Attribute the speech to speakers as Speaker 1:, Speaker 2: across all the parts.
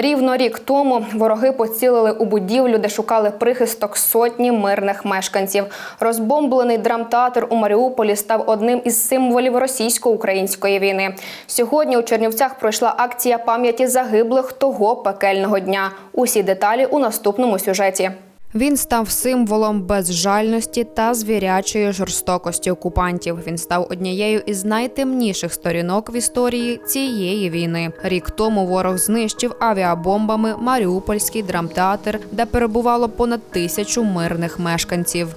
Speaker 1: Рівно рік тому вороги поцілили у будівлю, де шукали прихисток сотні мирних мешканців. Розбомблений драмтеатр у Маріуполі став одним із символів російсько-української війни. Сьогодні у Чернівцях пройшла акція пам'яті загиблих того пекельного дня. Усі деталі у наступному сюжеті. Він став символом безжальності та звірячої жорстокості окупантів. Він став однією із найтемніших сторінок в історії цієї війни. Рік тому ворог знищив авіабомбами Маріупольський драмтеатр, де перебувало понад тисячу мирних мешканців.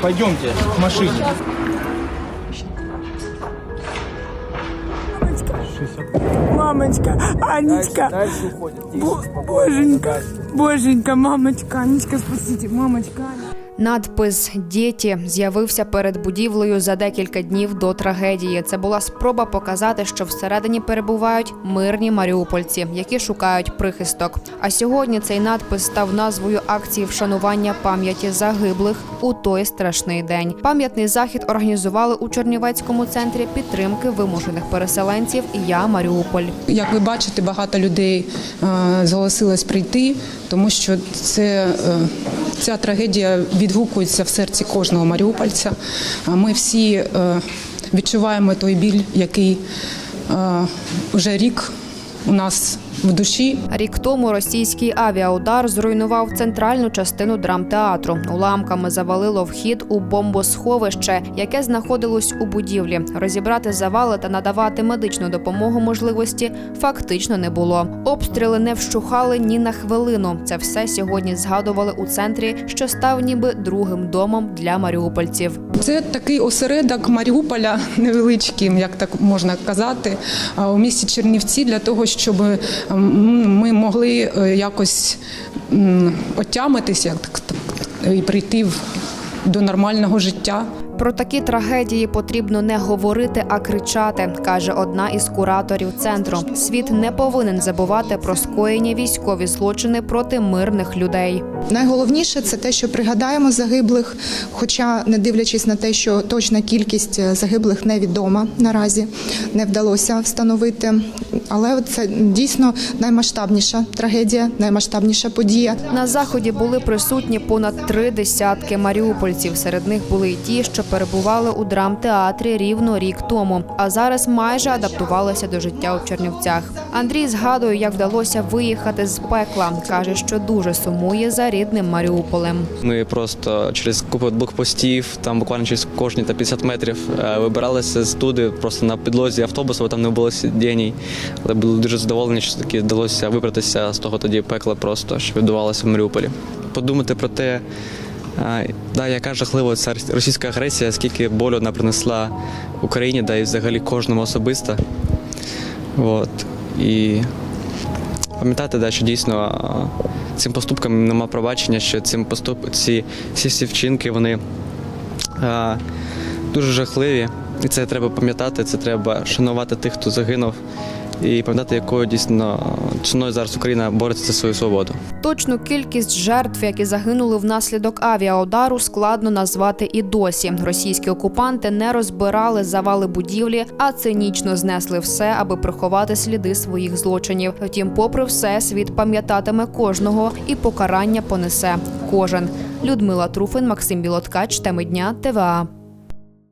Speaker 2: Пойдемте в машині. 60.
Speaker 3: Мамочка, Анечка,
Speaker 2: Дальше, дальше
Speaker 3: уходит. Боженька. Дальше боженька, мамочка, Анечка, спасите, мамочка.
Speaker 1: Надпис Діті з'явився перед будівлею за декілька днів до трагедії. Це була спроба показати, що всередині перебувають мирні маріупольці, які шукають прихисток. А сьогодні цей надпис став назвою акції вшанування пам'яті загиблих у той страшний день. Пам'ятний захід організували у Чернівецькому центрі підтримки вимушених переселенців Я Маріуполь.
Speaker 4: Як ви бачите, багато людей е, зголосилось прийти, тому що це, е, ця трагедія відгукується в серці кожного маріупольця. Ми всі е, відчуваємо той біль, який е, вже рік у нас в душі.
Speaker 1: Рік тому російський авіаудар зруйнував центральну частину драмтеатру. Уламками завалило вхід у бомбосховище, яке знаходилось у будівлі. Розібрати завали та надавати медичну допомогу можливості фактично не було. Обстріли не вщухали ні на хвилину. Це все сьогодні згадували у центрі, що став ніби другим домом для маріупольців.
Speaker 4: Це такий осередок Маріуполя невеличкий, як так можна казати, у місті Чернівці для того, щоб ми могли е, якось отямитися і прийти до нормального життя.
Speaker 1: Про такі трагедії потрібно не говорити, а кричати, каже одна із кураторів центру. Світ не повинен забувати про скоєні військові злочини проти мирних людей.
Speaker 5: Найголовніше це те, що пригадаємо загиблих, хоча не дивлячись на те, що точна кількість загиблих невідома наразі, не вдалося встановити. Але це дійсно наймасштабніша трагедія, наймасштабніша подія.
Speaker 1: На заході були присутні понад три десятки маріупольців. Серед них були й ті, що перебували у драмтеатрі рівно рік тому, а зараз майже адаптувалися до життя у Чернівцях. Андрій згадує, як вдалося виїхати з пекла. каже, що дуже сумує за рідним Маріуполем.
Speaker 6: Ми просто через купу блокпостів, там буквально через кожні та 50 метрів е, вибиралися з туди, просто на підлозі автобуса, бо там не було сидінь. Але були дуже задоволені, що таки вдалося вибратися з того тоді пекла, просто що відбувалося в Маріуполі. Подумати про те, да, яка жахлива ця російська агресія, скільки болю вона принесла Україні, да і взагалі кожному особисто. От. І пам'ятати, да, що дійсно цим поступкам нема пробачення, що цим поступ... ці всі всі вчинки вони а, дуже жахливі. І це треба пам'ятати, це треба шанувати тих, хто загинув, і пам'ятати, якою дійсно ціною зараз Україна бореться за свою свободу.
Speaker 1: Точну кількість жертв, які загинули внаслідок авіаудару, складно назвати і досі. Російські окупанти не розбирали завали будівлі, а цинічно знесли все, аби приховати сліди своїх злочинів. Втім, попри все, світ пам'ятатиме кожного і покарання понесе кожен. Людмила Труфин, Максим Білоткач, теми дня ТВА.